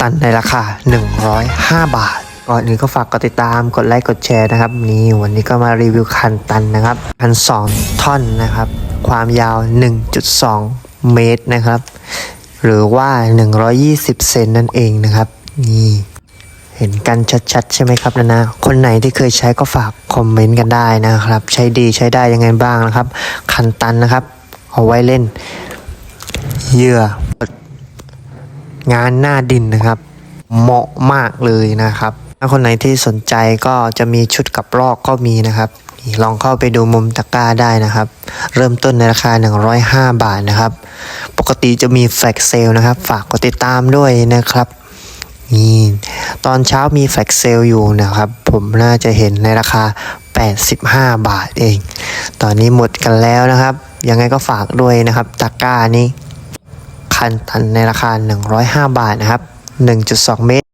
ตันในราคา 105 บาท ก่อนอื่นก็ฝากกดติดตามกดไลค์กดแชร์นะครับ นี่วันนี้ก็มารีวิวคันตันนะครับคัน2ท่อนนะครับ ความยาว 1.2 เมตรนะครับ หรือว่า 120 เซนนั่นเองนะครับ นี่เห็นกันชัดๆ ใช่ไหมครับนะนะ คนไหนที่เคยใช้ก็ฝากคอมเมนต์กันได้นะครับ ใช้ดีใช้ได้ยังไงบ้างนะครับ คันตันนะครับ เอาไว้เล่นเหยื่อ งานหน้าดินนะครับ เหมาะมากเลยนะครับ ถ้าคนไหนที่สนใจก็จะมีชุดกับลอกก็มีนะครับลองเข้าไปดูมุมตะกร้าได้นะครับ เริ่มต้นในราคา 105 บาทนะครับ ปกติจะมีแฟลกเซลนะครับ ฝากกดติดตามด้วยนะครับนี่ตอนเช้ามีแฟลกเซลอยู่นะครับ ผมน่าจะเห็นในราคา 85 บาทเอง ตอนนี้หมดกันแล้วนะครับ ยังไงก็ฝากด้วยนะครับตะกร้านี้ คันตันในราคา 105 บาทนะครับ 1.2 เมตร